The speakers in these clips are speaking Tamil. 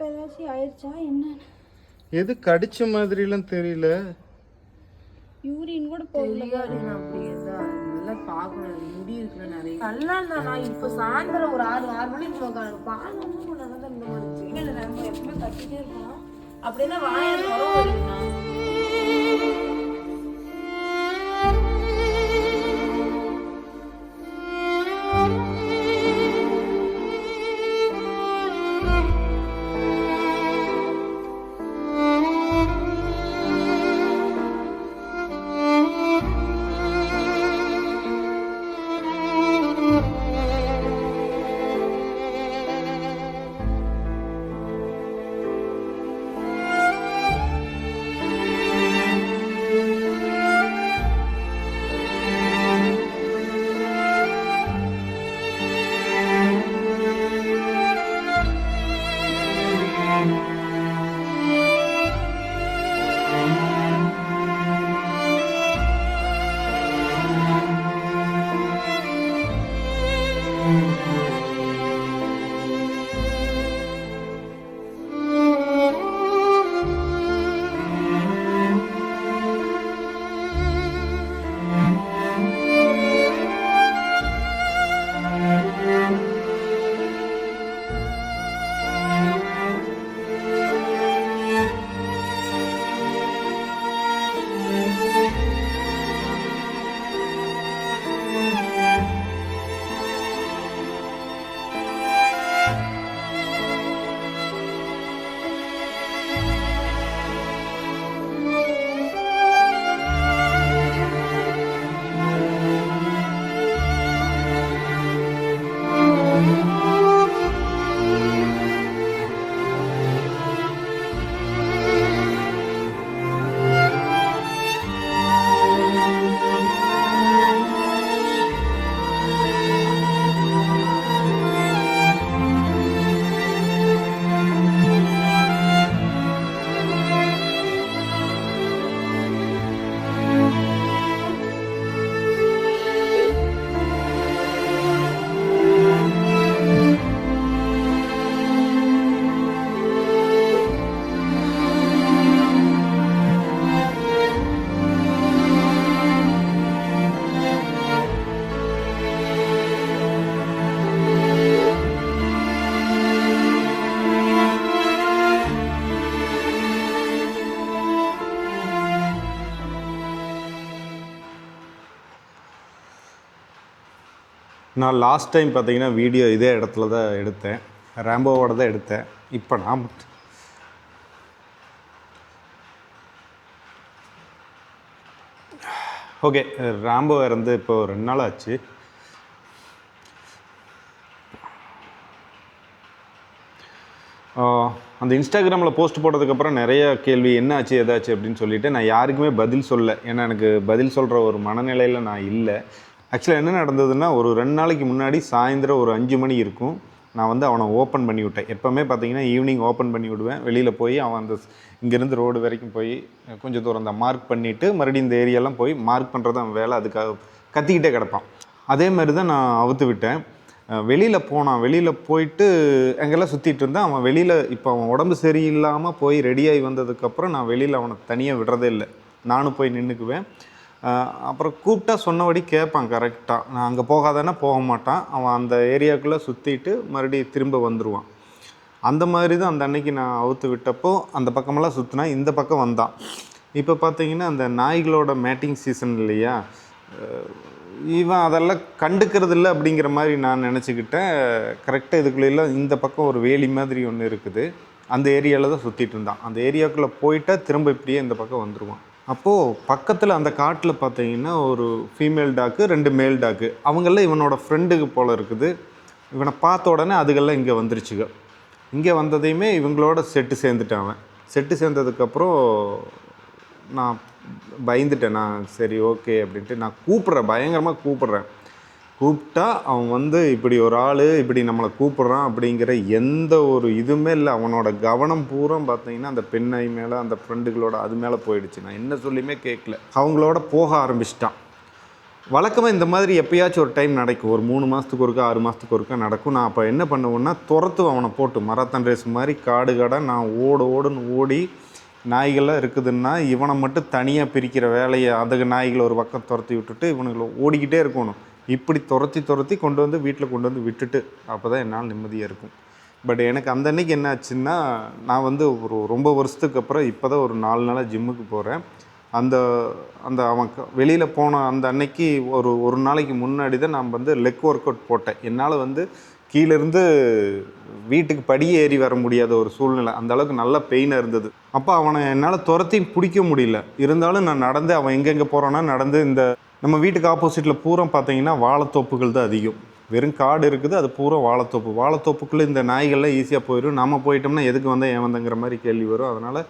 இப்போ ஏதாச்சும் ஆயிடுச்சா என்னன்னு? எது கடிச்ச மாதிரிலாம் தெரியல. யூரின் கூட போகல நல்லா பார்க்கணும். முடி நிறைய. நல்லா இருந்தா நான் இப்போ சாயந்தரம் ஒரு ஆறு ஆறு மணிக்கு உட்காந்து பால் ஒன்றும் நல்லா இந்த மாதிரி இல்லை நம்ம எப்பவுமே கட்டிட்டே இருக்கோம் அப்படின்னா வாயில் நான் லாஸ்ட் டைம் பார்த்தீங்கன்னா வீடியோ இதே இடத்துல தான் எடுத்தேன். ரேம்போவோட தான் எடுத்தேன். இப்போ நான் ஓகே ராம்போ இறந்து இப்போ ரெண்டு நாள் ஆச்சு. அந்த இன்ஸ்டாகிராமில் போஸ்ட் போட்டதுக்கப்புறம் நிறைய கேள்வி என்ன ஆச்சு ஏதாச்சு அப்படின்னு சொல்லிவிட்டு நான் யாருக்குமே பதில் சொல்ல ஏன்னா எனக்கு பதில் சொல்கிற ஒரு மனநிலையில் நான் இல்லை. ஆக்சுவலாக என்ன நடந்ததுன்னா ஒரு ரெண்டு நாளைக்கு முன்னாடி சாயந்தரம் ஒரு அஞ்சு மணி இருக்கும். நான் வந்து அவனை ஓப்பன் பண்ணி விட்டேன். எப்போவுமே பார்த்தீங்கன்னா ஈவினிங் ஓப்பன் பண்ணி விடுவேன். வெளியில் போய் அவன் அந்த இங்கேருந்து ரோடு வரைக்கும் போய் கொஞ்சம் தூரம் அந்த மார்க் பண்ணிவிட்டு மறுபடியும் இந்த ஏரியாலாம் போய் மார்க் பண்ணுறது அவன் வேலை. அதுக்காக கத்திக்கிட்டே கிடப்பான். அதே மாதிரி தான் நான் அவுத்து விட்டேன். வெளியில் போனான். வெளியில் போயிட்டு எங்கெல்லாம் சுற்றிட்டு இருந்தேன். அவன் வெளியில் இப்போ அவன் உடம்பு சரியில்லாமல் போய் ரெடியாகி வந்ததுக்கப்புறம் நான் வெளியில் அவனை தனியாக விடுறதே இல்லை. நானும் போய் நின்றுக்குவேன் அப்புறம் கூப்பிட்டா சொன்னபடி கேட்பான் கரெக்டாக நான் அங்கே போகாதேன்னா போக மாட்டான். அவன் அந்த ஏரியாக்குள்ளே சுற்றிட்டு மறுபடியும் திரும்ப வந்துடுவான் அந்த மாதிரி தான் அந்த அன்னைக்கு நான் அவுத்து விட்டப்போ அந்த பக்கமெல்லாம் சுற்றினா இந்த பக்கம் வந்தான். இப்போ பார்த்தீங்கன்னா அந்த நாய்களோட மேட்டிங் சீசன் இல்லையா? இவன் அதெல்லாம் கண்டுக்கிறது இல்லை அப்படிங்கிற மாதிரி நான் நினச்சிக்கிட்டேன். கரெக்டாக இதுக்குள்ளெல்லாம் இந்த பக்கம் ஒரு வேலி மாதிரி ஒன்று இருக்குது. அந்த ஏரியாவில் தான் சுற்றிட்டு இருந்தான். அந்த ஏரியாக்குள்ளே போயிட்டால் திரும்ப இப்படியே இந்த பக்கம் வந்துடுவான் அப்போது பக்கத்தில் அந்த காட்டில் பார்த்தீங்கன்னா ஒரு ஃபீமேல் டாக்கு ரெண்டு மேல் டாக்கு அவங்கெல்லாம் இவனோட ஃப்ரெண்டுக்கு போல் இருக்குது. இவனை பார்த்த உடனே அதுகெல்லாம் இங்கே வந்துருச்சுங்க இங்கே வந்ததையுமே இவங்களோட செட்டு சேர்ந்துட்டான் அவன். செட்டு சேர்ந்ததுக்கப்புறம் நான் பயந்துட்டேன். நான் சரி ஓகே அப்படின்ட்டு நான் கூப்பிட்றேன். பயங்கரமாக கூப்பிட்றேன். கூப்பிட்டா அவன் வந்து இப்படி ஒரு ஆள் இப்படி நம்மளை கூப்பிட்றான் அப்படிங்கிற எந்த ஒரு இதுவுமே இல்லை. அவனோட கவனம் பூரா பார்த்தீங்கன்னா அந்த பெண்ணை மேலே அந்த ஃப்ரெண்டுகளோட அது மேலே போயிடுச்சு. நான் என்ன சொல்லியுமே கேட்கல. அவங்களோட போக ஆரம்பிச்சிட்டான். வழக்கமாக இந்த மாதிரி எப்பயாச்சும் ஒரு டைம் நடக்கும். ஒரு மூணு மாதத்துக்கு ஒருக்கா ஆறு மாதத்துக்கு ஒருக்கா நடக்கும். நான் அப்போ என்ன பண்ணுவேன்னா துரத்து அவனை போட்டு மராத்தான் ரேஸ் மாதிரி காடு காடாக நான் ஓடு ஓடுன்னு ஓடி நாய்கள்லாம் இருக்குதுன்னா இவனை மட்டும் தனியாக பிரிக்கிற வேலையை அதுக்கு நாய்களை ஒரு பக்கம் துரத்தி விட்டுட்டு இவனுங்களை ஓடிக்கிட்டே இருக்கணும். இப்படி துரத்தி துரத்தி கொண்டு வந்து வீட்டில் கொண்டு வந்து விட்டுட்டு அப்போ தான் என்னால் நிம்மதியாக இருக்கும். பட் எனக்கு அந்த அன்னைக்கு என்ன ஆச்சுன்னா நான் வந்து ஒரு ரொம்ப வருஷத்துக்கு அப்புறம் இப்போ தான் ஒரு நாலு நாளாக ஜிம்முக்கு போகிறேன் அந்த அந்த அவன் வெளியில் போன அந்த அன்னைக்கு ஒரு ஒரு நாளைக்கு முன்னாடி தான் நான் வந்து லெக் ஒர்க் அவுட் போட்டேன். என்னால் வந்து கீழேருந்து வீட்டுக்கு படியே ஏறி வர முடியாத ஒரு சூழ்நிலை. அந்த அளவுக்கு நல்ல பெயினாக இருந்தது. அப்போ அவனை என்னால் துரத்தி பிடிக்க முடியல. இருந்தாலும் நான் நடந்து அவன் எங்கெங்கே போகிறான்னா நடந்து இந்த நம்ம வீட்டுக்கு ஆப்போசிட்டில் பூரா பார்த்தீங்கன்னா வாழைத்தோப்புகள் தான் அதிகம். வெறும் காடு இருக்குது அது பூரா வாழைத்தோப்பு. வாழைத்தோப்புக்குள்ளே இந்த நாய்கள்லாம் ஈஸியாக போயிடும். நம்ம போயிட்டோம்னா எதுக்கு வந்தால் ஏன் மாதிரி கேள்வி வரும். அதனால்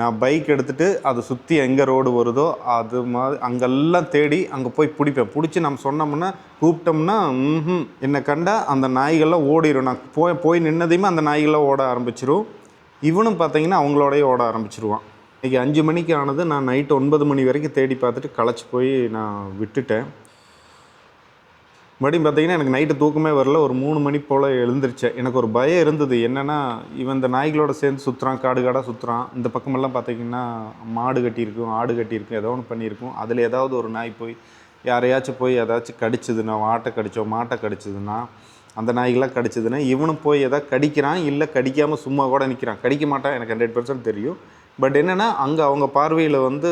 நான் பைக் எடுத்துகிட்டு அதை சுற்றி எங்கே ரோடு வருதோ அது மாதிரி அங்கெல்லாம் தேடி அங்கே போய் பிடிப்பேன். பிடிச்சி நம்ம சொன்னோம்னா கூப்பிட்டோம்னா ம் என்னை கண்டா அந்த நாய்கள்லாம் ஓடிடும் நான் போய் போய் நின்னதையுமே அந்த நாய்கள்லாம் ஓட ஆரம்பிச்சிரும். இவனும் பார்த்தீங்கன்னா அவங்களோடய ஓட ஆரம்பிச்சிருவான். இன்றைக்கி அஞ்சு மணிக்கு ஆனது நான் நைட்டு ஒன்பது மணி வரைக்கும் தேடி பார்த்துட்டு களைச்சி போய் நான் விட்டுட்டேன். மறுபடியும் பார்த்தீங்கன்னா எனக்கு நைட்டு தூக்கமே வரல. ஒரு மூணு மணி போல் எழுந்திருச்சேன் எனக்கு ஒரு பயம் இருந்தது. என்னென்னா இவன் இந்த நாய்களோட சேர்ந்து சுற்றுறான் காடு காடாக சுற்றுறான் இந்த பக்கமெல்லாம் பார்த்தீங்கன்னா மாடு கட்டியிருக்கும் ஆடு கட்டியிருக்கும் ஏதோ ஒன்று பண்ணியிருக்கும். அதில் ஏதாவது ஒரு நாய் போய் யாரையாச்சும் போய் ஏதாச்சும் கடிச்சதுன்னா ஆட்டை கடித்தோம் மாட்டை கடிச்சதுன்னா அந்த நாய்களாம் கடிச்சதுன்னா இவனும் போய் எதாவது கடிக்கிறான் இல்லை கடிக்காமல் சும்மா கூட நிற்கிறான் கடிக்க மாட்டான் எனக்கு ஹண்ட்ரட் பர்சன்ட் தெரியும். பட் என்னென்னா அங்கே அவங்க பார்வையில் வந்து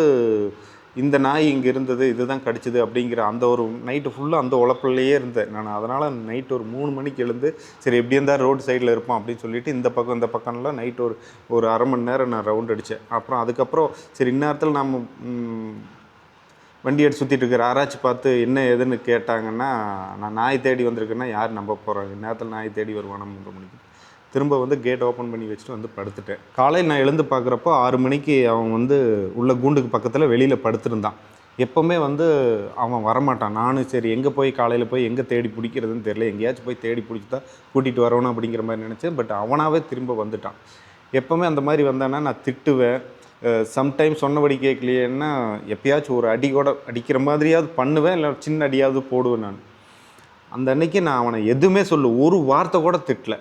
இந்த நாய் இங்கே இருந்தது இதுதான் கடிச்சது அப்படிங்கிற அந்த ஒரு நைட்டு ஃபுல்லாக அந்த உழப்பிலேயே இருந்தேன். நான் அதனால் நைட் ஒரு மூணு மணிக்கு எழுந்து சரி எப்படி இருந்தால் ரோடு சைடில் இருப்போம் அப்படின்னு சொல்லிட்டு இந்த பக்கம் இந்த பக்கம்லாம் நைட் ஒரு ஒரு அரை மணி நேரம் நான் ரவுண்ட் அடித்தேன் அப்புறம் அதுக்கப்புறம் சரி இந்நேரத்தில் நம்ம வண்டி எடுத்து சுற்றிட்டு இருக்கிற ஆராய்ச்சி பார்த்து என்ன ஏதுன்னு கேட்டாங்கன்னா நான் நாய் தேடி வந்திருக்கேன்னா யார் நம்ப போகிறாங்க இந்நேரத்தில் நாய் தேடி வருவானா மூன்று மணிக்கு? திரும்ப வந்து கேட் ஓப்பன் பண்ணி வச்சுட்டு வந்து படுத்துட்டேன். காலையில் நான் எழுந்து பார்க்குறப்போ ஆறு மணிக்கு அவன் வந்து உள்ள கூண்டுக்கு பக்கத்தில் வெளியில் படுத்திருந்தான். எப்போவுமே வந்து அவன் வரமாட்டான். நானும் சரி எங்கே போய் காலையில் போய் எங்கே தேடி பிடிக்கிறதுன்னு தெரியல. எங்கேயாச்சும் போய் தேடி பிடிச்சி தான் கூட்டிகிட்டு வரணும் அப்படிங்கிற மாதிரி நினச்சேன். பட் அவனாவே திரும்ப வந்துட்டான். எப்போவுமே அந்த மாதிரி வந்தானா நான் திட்டுவேன். சம்டைம் சொன்னபடி கேட்கலையேன்னா எப்பயாச்சும் ஒரு அடி கூட அடிக்கிற மாதிரியாவது பண்ணுவேன். இல்லை சின்ன அடியாவது போடுவேன் நான். அந்த அன்னைக்கு நான் அவனை எதுவுமே சொல்லு ஒரு வார்த்தை கூட திட்டல.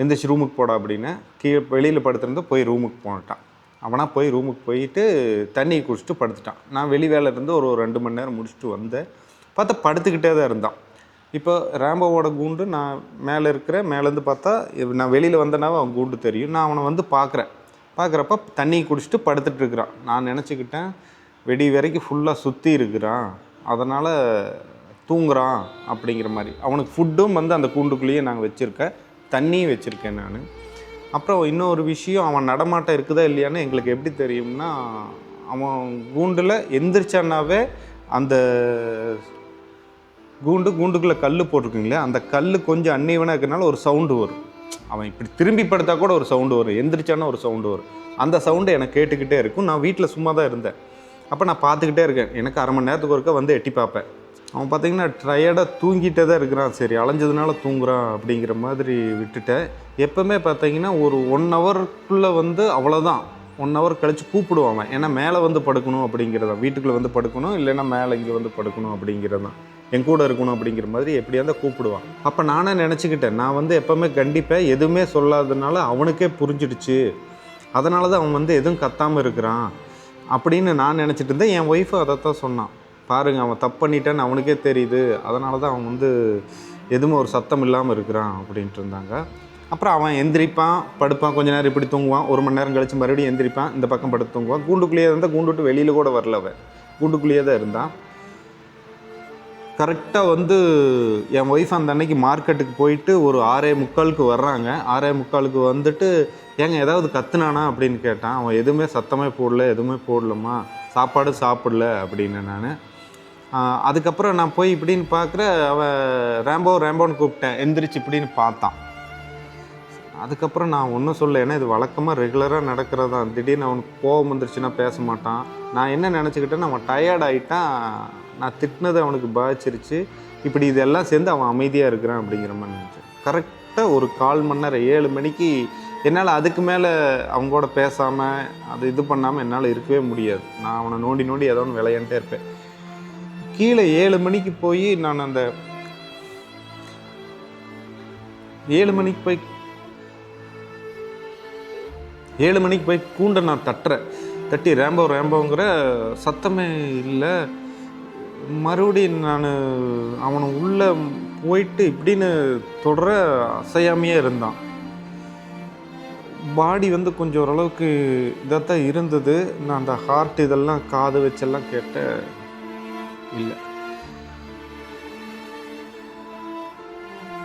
எந்திரிச்சு ரூமுக்கு போடா அப்படின்னு கீழே வெளியில் படுத்திருந்தா போய் ரூமுக்கு போனட்டான் அவனாக போய் ரூமுக்கு போயிட்டு தண்ணி குடிச்சிட்டு படுத்துட்டான். நான் வெளி வேலை இருந்து ஒரு ஒரு ரெண்டு மணி நேரம் முடிச்சுட்டு வந்தேன். பார்த்தா படுத்துக்கிட்டே தான் இருந்தான். இப்போ ரேம்போவோட கூண்டு நான் மேலே இருக்கிறேன். மேலேருந்து பார்த்தா நான் வெளியில் வந்தனாவே அவன் கூண்டு தெரியும். நான் அவனை வந்து பார்க்குறேன். பார்க்குறப்ப தண்ணி குடிச்சிட்டு படுத்துட்டு இருக்கிறான். நான் நினச்சிக்கிட்டேன் வெடி வரைக்கும் ஃபுல்லாக சுற்றி இருக்கிறான். அதனால் தூங்குறான் அப்படிங்கிற மாதிரி. அவனுக்கு ஃபுட்டும் வந்து அந்த கூண்டுக்குள்ளேயே நாங்கள் வச்சுருக்கேன் தண்ணியும் வச்சுருக்கேன் நான். அப்புறம் இன்னொரு விஷயம் அவன் நடமாட்டம் இருக்குதா இல்லையான்னு எங்களுக்கு எப்படி தெரியும்னா அவன் கூண்டில் எந்திரிச்சானாவே அந்த கூண்டு கூண்டுக்குள்ளே கல் போட்டிருக்குங்களே அந்த கல் கொஞ்சம் அன்னிவனாக இருக்கிறனால ஒரு சவுண்டு வரும். அவன் இப்படி திரும்பி படுத்தா கூட ஒரு சவுண்டு வரும். எந்திரிச்சானா ஒரு சவுண்டு வரும். அந்த சவுண்டு எனக்கு கேட்டுக்கிட்டே இருக்கும். நான் வீட்டில் சும்மா தான் இருந்தேன். அப்போ நான் பார்த்துக்கிட்டே இருக்கேன். எனக்கு அரை மணி நேரத்துக்கு ஒருக்கா வந்து எட்டி பார்ப்பேன். அவன் பார்த்தீங்கன்னா டயர்டாக தூங்கிட்டே தான் இருக்கிறான். சரி அலைஞ்சதுனால தூங்குறான் அப்படிங்கிற மாதிரி விட்டுட்டேன். எப்போவுமே பார்த்தீங்கன்னா ஒரு ஒன் ஹவருக்குள்ளே வந்து அவ்வளோதான் ஒன் ஹவர் கழித்து கூப்பிடுவான் அவன். ஏன்னா மேலே வந்து படுக்கணும் அப்படிங்கிறதான் வீட்டுக்குள்ளே வந்து படுக்கணும் இல்லைன்னா மேலே இங்கே வந்து படுக்கணும் அப்படிங்கிறதான் என் கூட இருக்கணும் அப்படிங்கிற மாதிரி எப்படியா இருந்தால் கூப்பிடுவான். அப்போ நானே நினச்சிக்கிட்டேன். நான் வந்து எப்போவுமே கண்டிப்பாக எதுவுமே சொல்லாததுனால அவனுக்கே புரிஞ்சிடுச்சு. அதனால தான் அவன் வந்து எதுவும் கத்தாமல் இருக்கிறான் அப்படின்னு நான் நினச்சிட்டு இருந்தேன். என் ஒய்ஃபும் அதை தான் சொன்னான். பாருங்க அவன் தப்பு பண்ணிட்டான்னு அவனுக்கே தெரியுது. அதனால தான் அவன் வந்து எதுவும் ஒரு சத்தம் இல்லாமல் இருக்கிறான் அப்படின்ட்டு இருந்தாங்க. அப்புறம் அவன் எந்திரிப்பான் படுப்பான் கொஞ்ச நேரம் இப்படி தூங்குவான். ஒரு மணி நேரம் கழிச்சு மறுபடியும் எந்திரிப்பான் இந்த பக்கம் படுத்து தூங்குவான். கூண்டுக்குள்ளேயே இருந்தால் கூண்டு விட்டு வெளியில் கூட வரல அவன். கூண்டுக்குள்ளேயே தான் இருந்தான். கரெக்டாக வந்து என் ஒய்ஃப் அந்த அன்னைக்கு மார்க்கெட்டுக்கு போயிட்டு ஒரு ஆறே முக்காலுக்கு வர்றாங்க. ஆறே முக்காலுக்கு வந்துட்டு ஏங்க ஏதாவது கத்துனானா? அப்படின்னு கேட்டான். அவன் எதுவுமே சத்தமே போடல எதுவுமே போடலம்மா. சாப்பாடு சாப்பிடல அப்படின்னு நான் அதுக்கப்புறம் நான் போய் இப்படின்னு பார்க்குற அவன் ரேம்போ ரேம்போன்னு கூப்பிட்டேன். எந்திரிச்சு இப்படின்னு பார்த்தான். அதுக்கப்புறம் நான் ஒன்றும் சொல்ல ஏன்னா இது வழக்கமாக ரெகுலராக நடக்கிறதா. திடீர்னு அவனுக்கு கோபம் வந்துருச்சுன்னா பேச மாட்டான். நான் என்ன நினச்சிக்கிட்டேன்னா அவன் டயர்ட் ஆகிட்டான் நான் திட்டினது அவனுக்கு பாதிச்சிருச்சு. இப்படி இதெல்லாம் சேர்ந்து அவன் அமைதியாக இருக்கிறான் அப்படிங்கிற மாதிரி நினச்சேன். கரெக்டாக ஒரு கால் மணி நேரம் ஏழு மணிக்கு என்னால் அதுக்கு மேலே அவங்க கூட பேசாமல் அது இது பண்ணாமல் என்னால் இருக்கவே முடியாது. நான் அவனை நோண்டி நோண்டி ஏதோ ஒன்று விளையாண்டே இருப்பேன். கீழே ஏழு மணிக்கு போய் நான் அந்த ஏழு மணிக்கு போய் ஏழு மணிக்கு போய் கூண்டை நான் தட்டுறேன் தட்டி ரேம்போ ரேம்போங்கிற சத்தமே இல்லை. மறுபடியும் நான் அவனை உள்ளே போயிட்டு இப்படின்னு தொடர அசையாமையே இருந்தான். பாடி வந்து கொஞ்சம் ஓரளவுக்கு இதாக தான் இருந்தது. நான் அந்த ஹார்ட் இதெல்லாம் காது வச்செல்லாம் கேட்டேன் இல்லை.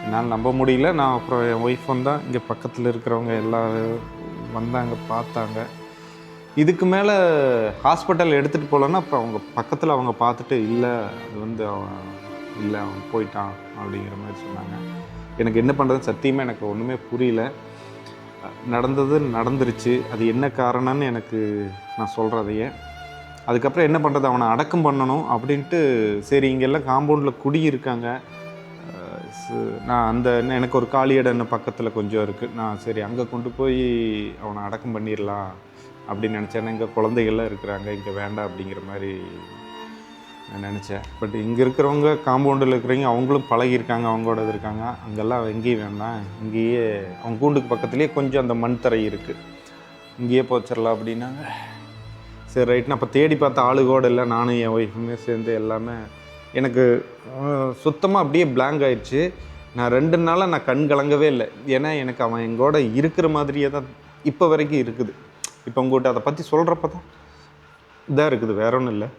என்னால் நம்ப முடியல. நான் அப்புறம் என் ஒய்ஃப் வந்தால் இங்கே பக்கத்தில் இருக்கிறவங்க எல்லோரும் வந்தாங்க பார்த்தாங்க. இதுக்கு மேலே ஹாஸ்பிட்டல் எடுத்துகிட்டு போகலன்னா அப்புறம் அவங்க பக்கத்தில் அவங்க பார்த்துட்டு இல்லை அது வந்து அவன் இல்லை அவன் போயிட்டான் அப்படிங்கிற மாதிரி சொன்னாங்க. எனக்கு என்ன பண்ணுறது சத்தியமாக எனக்கு ஒன்றுமே புரியல. நடந்தது நடந்துருச்சு. அது என்ன காரணம்னு எனக்கு நான் சொல்கிறதையே அதுக்கப்புறம் என்ன பண்ணுறது அவனை அடக்கம் பண்ணணும் அப்படின்ட்டு சரி இங்கெல்லாம் காம்பவுண்டில் குடி இருக்காங்க. சு- நான் அந்த எனக்கு ஒரு காலி இடம் பக்கத்தில் கொஞ்சம் இருக்குது நான் சரி அங்கே கொண்டு போய் அவனை அடக்கம் பண்ணிடலாம் அப்படின்னு நினச்சேன். இங்கே குழந்தைகள்லாம் இருக்கிறாங்க. இங்கே வேண்டாம் அப்படிங்கிற மாதிரி நான் நினச்சேன். பட் இங்கே இருக்கிறவங்க காம்பவுண்டில் இருக்கிறவங்க அவங்களும் பழகியிருக்காங்க அவங்களோட இது இருக்காங்க. அங்கெல்லாம் எங்கேயும் வேண்டாம் இங்கேயே அவங்க கூண்டுக்கு பக்கத்துலேயே கொஞ்சம் அந்த மண் தரை இருக்குது இங்கேயே போச்சிடலாம் அப்படின்னாங்க. சரி ரைட்னு அப்போ தேடி பார்த்த ஆளுகோடு இல்லை நானும் என் ஒய்ஃபுமே சேர்ந்து எல்லாமே எனக்கு சுத்தமாக அப்படியே பிளாங்க் ஆயிடுச்சு. நான் ரெண்டு நாளாக நான் கண் கலங்கவே இல்லை. ஏன்னா எனக்கு அவன் எங்கூட இருக்கிற மாதிரியே தான் இப்போ வரைக்கும் இருக்குது. இப்போ உங்கள்கிட்ட அதை பற்றி சொல்கிறப்ப தான் இதாக இருக்குது வேற ஒன்றும் இல்லை.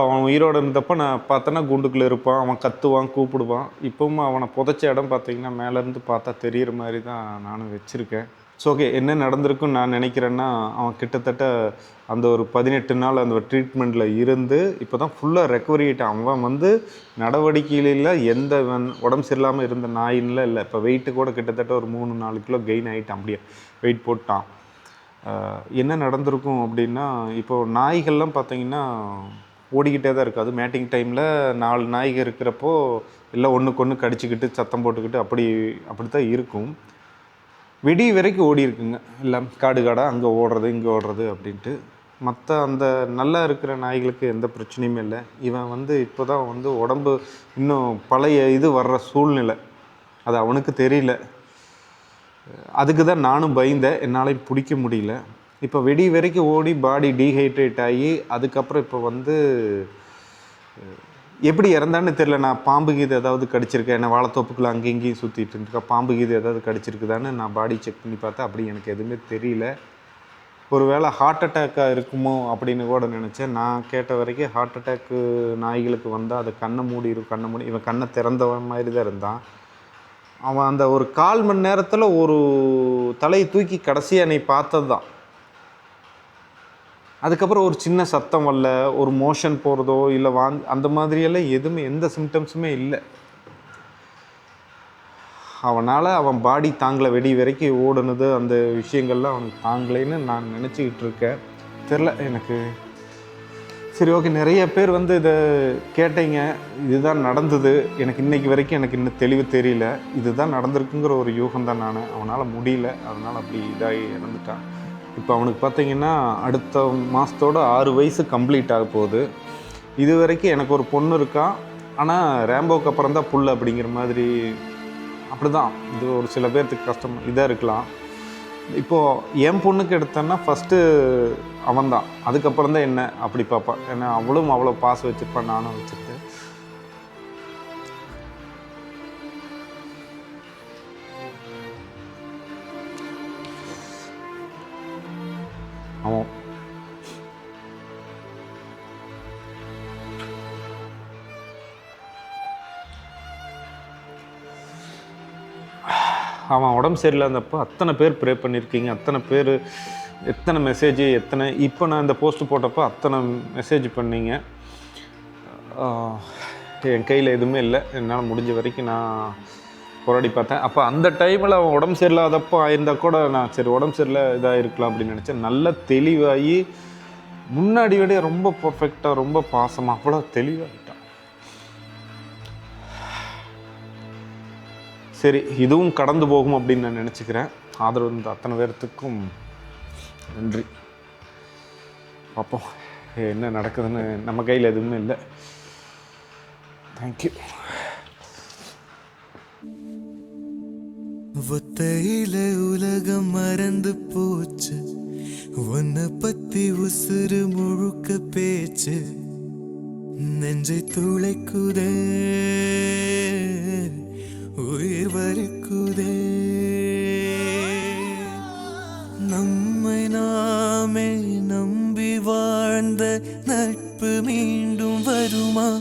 அவன் உயிரோடு இருந்தப்போ நான் பார்த்தேன்னா குண்டுக்குள்ளே இருப்பான் அவன் கத்துவான் கூப்பிடுவான். இப்பவும் அவனை புதைச்ச இடம் பார்த்தீங்கன்னா மேலேருந்து பார்த்தா தெரியிற மாதிரி தான் நானும் வச்சுருக்கேன். ஸோ ஓகே என்ன நடந்திருக்குன்னு நான் நினைக்கிறேன்னா அவன் கிட்டத்தட்ட அந்த ஒரு பதினெட்டு நாள் அந்த ட்ரீட்மெண்ட்டில் இருந்து இப்போ தான் ஃபுல்லாக ரெக்கவரி ஆகிட்டான் அவன் வந்து நடவடிக்கையில் எந்த உடம்பு சரியில்லாமல் இருந்த நாயின்ல இல்லை. இப்போ வெயிட்டு கூட கிட்டத்தட்ட ஒரு மூணு நாலு கிலோ கெயின் ஆகிட்டான் அப்படியே வெயிட் போட்டான். என்ன நடந்திருக்கும் அப்படின்னா இப்போ நாய்கள்லாம் பார்த்தீங்கன்னா ஓடிக்கிட்டே தான் இருக்குது அது மேட்டிங் டைமில் நாலு நாய்கள் இருக்கிறப்போ எல்லாம் ஒன்றுக்கு ஒன்று கடிச்சிக்கிட்டு சத்தம் போட்டுக்கிட்டு அப்படி அப்படி தான் இருக்கும். வெடி வரைக்கும் ஓடி இருக்குங்க. எல்லாம் காடு காடாக அங்கே ஓடுறது இங்கே ஓடுறது அப்படின்ட்டு. மற்ற அந்த நல்லா இருக்கிற நாய்களுக்கு எந்த பிரச்சனையுமே இல்லை. இவன் வந்து இப்போ தான் வந்து உடம்பு இன்னும் பழைய இது வர்ற சூழ்நிலை. அது அவனுக்கு தெரியல. அதுக்கு தான் நானும் பயந்தேன். என்னால் பிடிக்க முடியல. இப்போ வெடி வரைக்கும் ஓடி பாடி டீஹைட்ரேட் ஆகி அதுக்கப்புறம் இப்போ வந்து எப்படி இறந்தான்னு தெரில நான் பாம்பு கீது ஏதாவது கடிச்சிருக்கேன். என்ன வாழைத்தோப்புக்குள்ள அங்கேயும் இங்கேயும் சுற்றிட்டு இருக்கா பாம்பு கீது ஏதாவது கடிச்சிருக்குதான்னு நான் பாடி செக் பண்ணி பார்த்தா அப்படி எனக்கு எதுவுமே தெரியல. ஒருவேளை ஹார்ட் அட்டாக்காக இருக்குமோ அப்படின்னு கூட நினச்சேன். நான் கேட்ட வரைக்கும் ஹார்ட் அட்டாக்கு நாய்களுக்கு வந்தால் அது கண்ணை மூடி இருக்கும் கண்ணை மூடி இவன் கண்ணை திறந்தவன் மாதிரி தான் இருந்தான். அவன் அந்த ஒரு கால் மணி நேரத்தில் ஒரு தலையை தூக்கி கடைசியாக நீ பார்த்தது தான் அதுக்கப்புறம் ஒரு சின்ன சத்தம் வரல ஒரு மோஷன் போகிறதோ இல்லை வாங் அந்த மாதிரியெல்லாம் எதுவுமே எந்த சிம்டம்ஸுமே இல்லை. அவனால் அவன் பாடி தாங்கலை வெடி வரைக்கும் ஓடுனது அந்த விஷயங்கள்லாம் அவனுக்கு தாங்கலைன்னு நான் நினச்சிக்கிட்டு இருக்கேன். தெரில எனக்கு சரி ஓகே நிறைய பேர் வந்து இதை கேட்டீங்க இதுதான் நடந்தது எனக்கு இன்னைக்கு வரைக்கும் எனக்கு இன்னும் தெளிவு தெரியல இதுதான் நடந்திருக்குங்கிற ஒரு யூகம் தான் நான் அவனால் முடியல அதனால் அப்படி இதாகி இறந்துட்டான். இப்போ அவனுக்கு பார்த்தீங்கன்னா அடுத்த மாதத்தோட ஆறு வயசு கம்ப்ளீட் ஆக போகுது. இது வரைக்கும் எனக்கு ஒரு பொண்ணு இருக்கா? ஆனால் ரேம்போக்கு அப்புறம் தான் புல் அப்படிங்கிற மாதிரி அப்படிதான். இது ஒரு சில பேர்த்துக்கு கஷ்டம் இதாக இருக்கலாம். இப்போது என் பொண்ணுக்கு எடுத்தேன்னா ஃபஸ்ட்டு அவன் தான் அதுக்கப்புறம் தான் என்ன அப்படி பார்ப்பான் ஏன்னா அவளும் அவ்வளோ பாசம் வச்சுருப்பான் நானும் வச்சுருப்பேன் அவன் அவன் உடம்பு சரியில்லாதப்போ அத்தனை பேர் ப்ரே பண்ணியிருக்கீங்க. அத்தனை பேர் எத்தனை மெசேஜ் எத்தனை இப்போ நான் இந்த போஸ்ட் போட்டப்போ அத்தனை மெசேஜ் பண்ணீங்க. என் கையில் எதுவுமே இல்லை. என்னால் முடிஞ்ச வரைக்கும் நான் போராடி பார்த்தேன். அப்போ அந்த டைமில் அவன் உடம்பு சரியில்லாதப்போ ஆயிருந்தால் கூட நான் சரி உடம்பு சரியில்லை இதாக இருக்கலாம் அப்படின்னு நினச்சேன். நல்லா தெளிவாகி முன்னாடி விட ரொம்ப பர்ஃபெக்டாக ரொம்ப பாசமாக அவ்வளோ தெளிவாகிட்டான் சரி இதுவும் கடந்து போகும் அப்படின்னு நான் நினச்சிக்கிறேன். ஆதரவு இருந்த அத்தனை பேர்த்துக்கும் நன்றி. பார்ப்போம் என்ன நடக்குதுன்னு நம்ம கையில் எதுவுமே இல்லை. தேங்க்யூ ஒத்தையில உலகம் மறந்து போச்சு. உன்னை பத்தி உசுறு முழுக்க பேச்சு. நெஞ்சை துளைக்குதே உயிர் வரைக்குதே. நம்மை நாமே நம்பி வாழ்ந்த நட்பு மீண்டும் வருமா?